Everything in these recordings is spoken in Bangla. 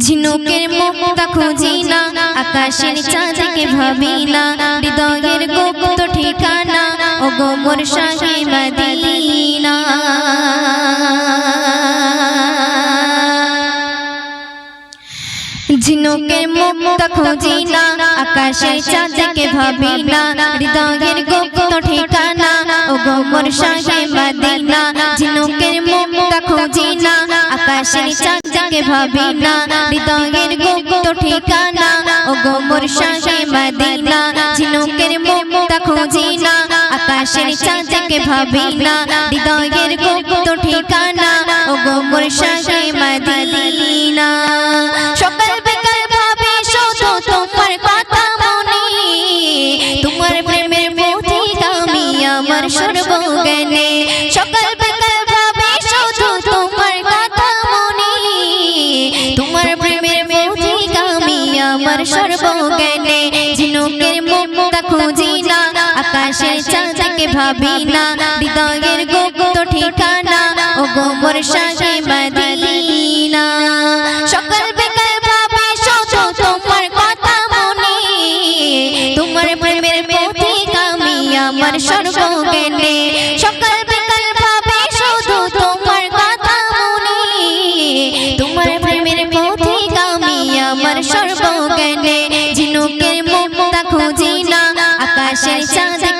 ঝিনুকের মুক্তা খুঁজি না, আকাশের চাঁদকে ভাবি না, হৃদয়ের গুপ্ত ঠিকানা ও গোমর শাহে মদিনা। ঝিনুকের মুক্তা খুঁজি না, আকাশের চাঁদকে ভাবি না, হৃদয়ের গুপ্ত ঠিকানা ও শাহে মদিনা। ঝিনুকের মুক্তা খুঁজি না, আকাশের চাঁদকে ভাবি না হৃদয়ের গুপ্ত ঠিকানা। ও গোমর শাহে মদিনা, ঝিনুকের মুক্তা খুঁজি না আকাশের চাঁদকে ভাবি না হৃদয়ের গুপ্ত ঠিকানা। ও গোমর শাহে মদিনা। সকাল বিকাল ভাবি, শুধু তোমার কথা মনে। তোমার প্রেমের পথিক আমি আমার সর্বজ্ঞানে। আমার সর্বজ্ঞানে ঝিনুকের মুক্তা খুঁজি না, আকাশের চাঁদকে ভাবি না, হৃদয়ের গোপ্ত ঠিকানা ও গোমর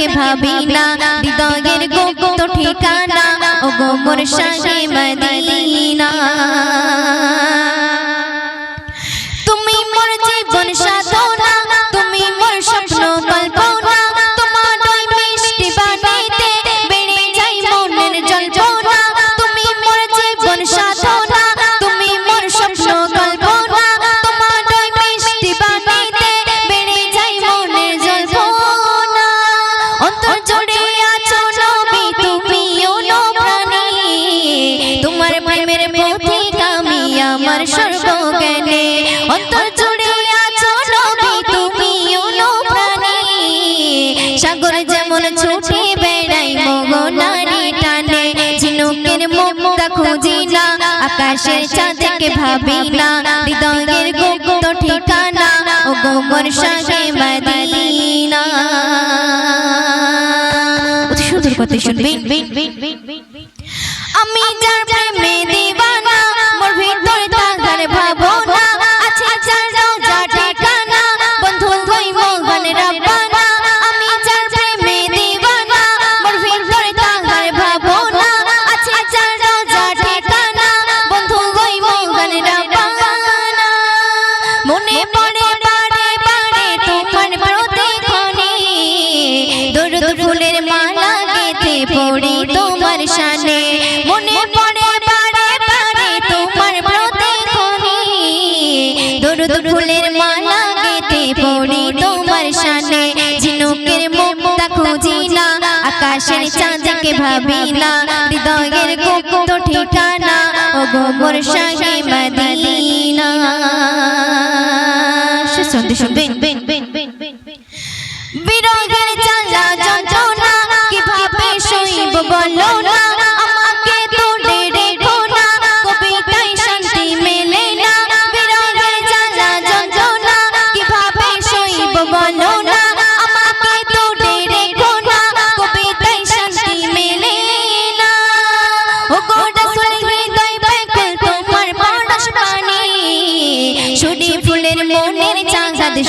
চাঁদকে ভাবি না হৃদয়ের গুপ্ত ঠিকানা ও গোমর শাহে মদিনা। প্রেমের পথিক আমি আমার সর্বজ্ঞানে। অন্তর জুড়ে আছো নবী, তুমি অনুপ্রাণী। সাগর যেমন ছুটে বেড়াই মগনারি টানে। ঝিনুকের মুক্তা খুঁজি না, আকাশের চাঁদকে ভাবি না। হৃদয়ের গুপ্ত ঠিকানা, ও গোমর শাহে মদিনা। সুন্দর কথা শুনবেন আমি যার প্রেমে দিবানা, মোর ভিতর তাহার ভাবনা, আছে যার রোজা ঠিকানা, বন্ধু হই মোহন রাব্বানা। আমি যার প্রেমে দিবানা, মোর ভিতর তাহার ভাবনা, আছে যার রোজা ঠিকানা, বন্ধু হই মোহন রাব্বানা। মনে পড়ে বারে বারে তোমার প্রতিক্ষণে দরুদ ফুলের মালা পড়ি তোমার শানে। মনে পড়ে বারে বারে তোমার প্রতিক্ষণে দরুদ ফুলের মালা গেথে পড়ি তোমার শানে। ঝিনুকের মুক্তা খুঁজি না আকাশের চাঁদকে ভাবি না হৃদয়ের গুপ্ত ঠিকানা ও গোমর শাহে মদিনা। শুনতে শুনবেন।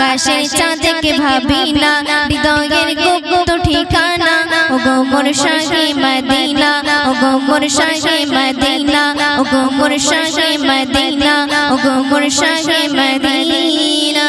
আকাশের চাঁদকে ভাবি না, হৃদয়ের গুপ্ত ঠিকানা। ও গোমর শাহে মদিনা ও গোমর শাহে মদিনা ও শাহে মদিনা ও মদিনা।